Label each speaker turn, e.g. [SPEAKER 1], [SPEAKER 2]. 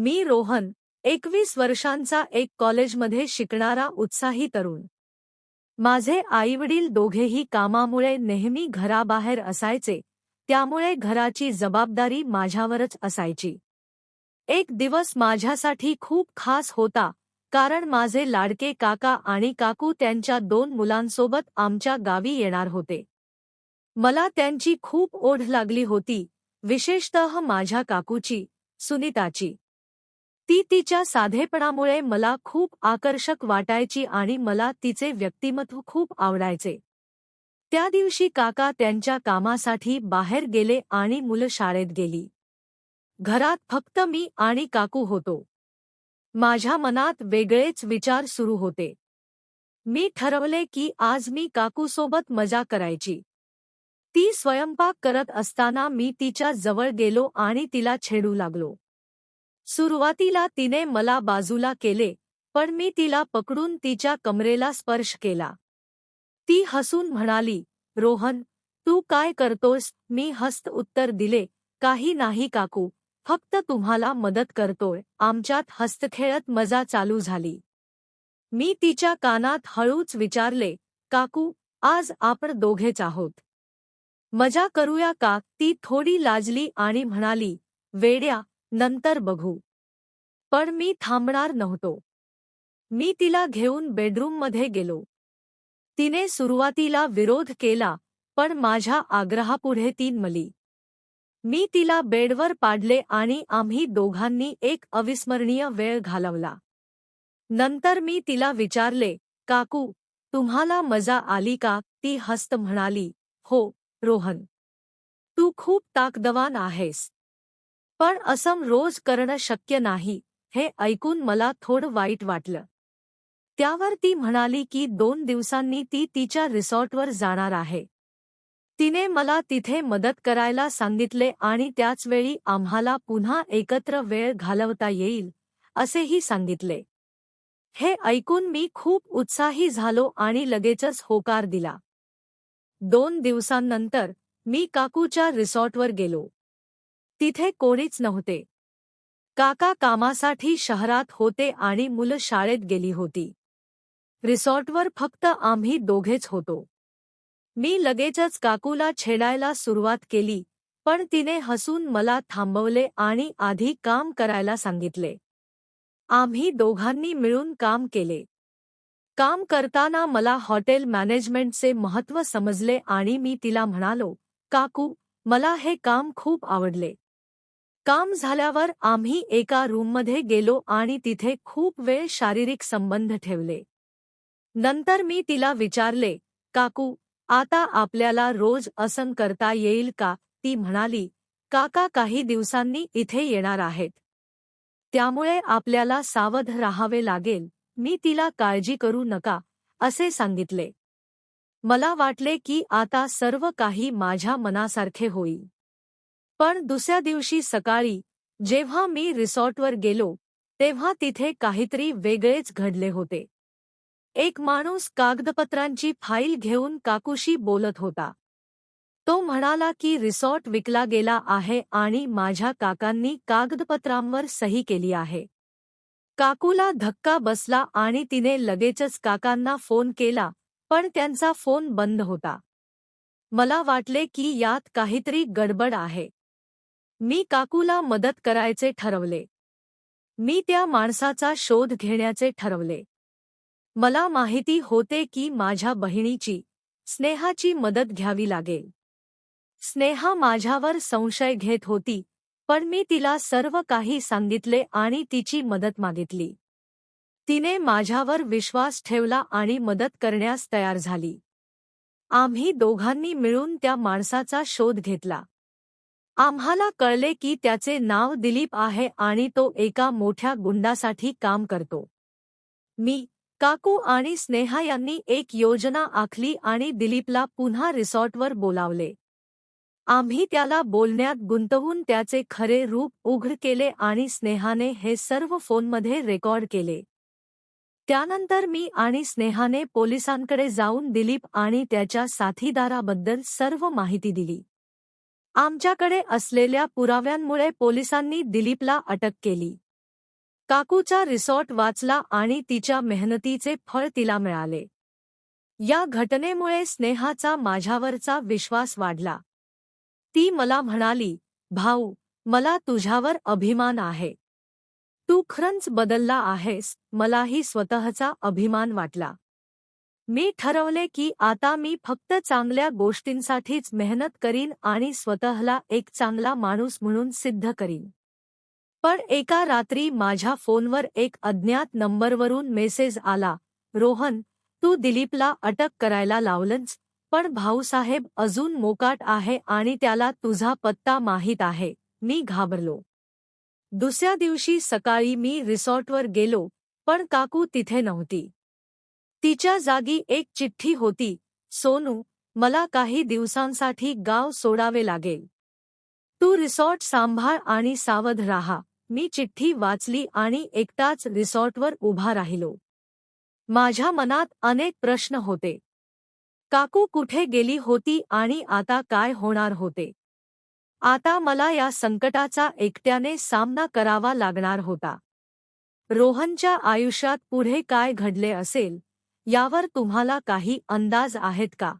[SPEAKER 1] मी रोहन एकवीस वर्षांचा एक कॉलेजमध्ये शिकणारा उत्साही तरुण. माझे आईवडील दोघेही कामामुळे नेहमी घराबाहेर असायचे त्यामुळे घराची जबाबदारी माझ्यावरच असायची. एक दिवस माझ्यासाठी खूप खास होता कारण माझे लाडके काका आणि काकू त्यांच्या दोन मुलांसोबत आमच्या गावी येणार होते. मला त्यांची खूप ओढ लागली होती विशेषतः माझ्या काकूची सुनीताची. ती तिच्या साधेपणामुळे मला खूप आकर्षक वाटायची आणि मला तिचे व्यक्तिमत्व खूप आवडायचे. त्या दिवशी काका त्यांच्या कामासाठी बाहेर गेले आणि मुलं शाळेत गेली. घरात फक्त मी आणि काकू होतो. माझ्या मनात वेगळेच विचार सुरू होते. मी ठरवले की आज मी काकूसोबत मजा करायची. ती स्वयंपाक करत असताना मी तिच्या जवळ गेलो आणि तिला छेडू लागलो. सुरुवातीला तिने मला बाजूला केले पण मी तिला पकडून तिच्या कमरेला स्पर्श केला. ती हसून म्हणाली रोहन तू काय करतोस मी हस्त उत्तर दिले काही नाही काकू फक्त तुम्हाला मदत करतोय. आमच्यात हस्तखेळत मजा चालू झाली. मी तिच्या कानात हळूच विचारले काकू आज आपण दोघेच आहोत. मजा करूया का? ती थोडी लाजली आणि म्हणाली वेड्या नंतर बघू. पण मी थांबणार नव्हतो. मी तिला घेऊन बेडरूममध्ये गेलो. तिने सुरुवातीला विरोध केला पण माझ्या आग्रहापुढे ती मली. मी तिला बेडवर पाडले आणि आम्ही दोघांनी एक अविस्मरणीय वेळ घालवला. नंतर मी तिला विचारले काकू तुम्हाला मजा आली का? ती हस्त म्हणाली हो रोहन. तू खूप ताकदवान आहेस. पण असं रोज करणं शक्य नाही हे ऐकून मला थोडं वाईट वाटलं. त्यावर ती म्हणाली की दोन दिवसांनी ती तिच्या रिसॉर्टवर जाणार आहे. तिने मला तिथे मदत करायला सांगितले आणि त्याचवेळी आम्हाला पुन्हा एकत्र वेळ घालवता येईल असेही सांगितले. हे ऐकून मी खूप उत्साही झालो आणि लगेचच होकार दिला. दोन दिवसांनंतर मी काकूच्या रिसॉर्टवर गेलो. तिथे कोणीच नव्हते. काका कामासाठी शहरात होते आणि मुलं शाळेत गेली होती. रिसॉर्टवर फक्त आम्ही दोघेच होतो. मी लगेचच काकूला छेडायला सुरुवात केली पण तिने हसून मला थांबवले आणि आधी काम करायला सांगितले. आम्ही दोघांनी मिळून काम केले. काम करताना मला हॉटेल मॅनेजमेंटचे महत्त्व समजले आणि मी तिला म्हणालो काकू मला हे काम खूप आवडले. काम झाल्यावर आम्ही एका रूममध्ये गेलो आणि तिथे खूप वेळ शारीरिक संबंध ठेवले. नंतर मी तिला विचारले काकू आता आपल्याला रोज असन करता येईल का? ती म्हणाली काका काही दिवसांनी इथे येणार आहेत. त्यामुळे आपल्याला सावध राहावे लागेल. मी तिला काळजी करू नका असे सांगितले. मला वाटले की आता सर्व काही माझ्या मनासारखे होईल. पण दुसऱ्या दिवशी सकाळी, जेव्हा मी रिसॉर्टवर गेलो, तेव्हा तिथे काहीतरी वेगळेच घडले होते. एक माणूस कागदपत्रांची फाईल घेऊन काकूशी बोलत होता. तो म्हणाला की रिसॉर्ट विकला गेला आहे आणि माझ्या काकांनी कागदपत्रांवर सही केली आहे. काकूला धक्का बसला आणि तिने लगेचच काकांना फ़ोन केला, पण त्यांचा फ़ोन बंद होता. मला वाटले की यात काहीतरी गडबड आहे. मी काकूला मदत करायचे ठरवले. मी त्या माणसाचा शोध घेण्याचे ठरवले. मला माहिती होते की माझ्या बहिणीची स्नेहाची मदत घ्यावी लागेल. स्नेहा माझ्यावर संशय घेत होती पण मी तिला सर्व काही सांगितले आणि तिची मदत मागितली. तिने माझ्यावर विश्वास ठेवला आणि मदत करण्यास तयार झाली. आम्ही दोघांनी मिळून त्या माणसाचा शोध घेतला. आम्हाला कळले की त्याचे नाव दिलीप आहे आणि तो एका मोठ्या गुंडासाठी काम करतो. मी काकू आणि स्नेहा यांनी एक योजना आखली आणि दिलीपला पुन्हा रिसॉर्टवर बोलावले. आम्ही त्याला बोलण्यात गुंतवून त्याचे खरे रूप उघड केले आणि स्नेहाने हे सर्व फोनमध्ये रेकॉर्ड केले. त्यानंतर मी आणि स्नेहाने पोलिसांकडे जाऊन दिलीप आणि त्याच्या साथीदाराबद्दल सर्व माहिती दिली. आमच्याकडे असलेल्या पुराव्यांमुळे पोलिसांनी दिलीपला अटक केली. काकूचा रिसॉर्ट वाचला आणि तिच्या मेहनतीचे फळ तिला मिळाले. या घटनेमुळे स्नेहाचा माझ्यावरचा विश्वास वाढला. ती मला म्हणाली भाऊ मला तुझ्यावर अभिमान आहे. तू खरंच बदलला आहेस मलाही स्वतःचा अभिमान वाटला. मी ठरवले की आता मी फक्त चांगल्या गोष्टींसाठीच मेहनत करीन आणि स्वतःला एक चांगला माणूस म्हणून सिद्ध करीन. पण एका रात्री माझ्या फोनवर एक अज्ञात नंबरवरून मेसेज आला रोहन तू दिलीपला अटक करायला लावलंच पण भाऊसाहेब अजून मोकाट आहे आणि त्याला तुझा पत्ता माहीत आहे मी घाबरलो. दुसऱ्या दिवशी सकाळी मी रिसॉर्टवर गेलो पण काकू तिथे नव्हती. तिच्या जागी एक चिठ्ठी होती. सोनू मला काही दिवसांसाठी गाव सोडावे लागेल. तू रिसॉर्ट सांभाळ आणि सावध राहा. मी चिठ्ठी वाचली आणि एकटाच रिसॉर्टवर उभा राहिलो. माझ्या मनात अनेक प्रश्न होते. काकू कुठे गेली होती आणि आता काय होणार होते? आता मला या संकटाचा एकट्याने सामना करावा लागणार होता. रोहनच्या आयुष्यात पुढे काय घडले असेल? यावर तुम्हाला काही अंदाज आहेत का?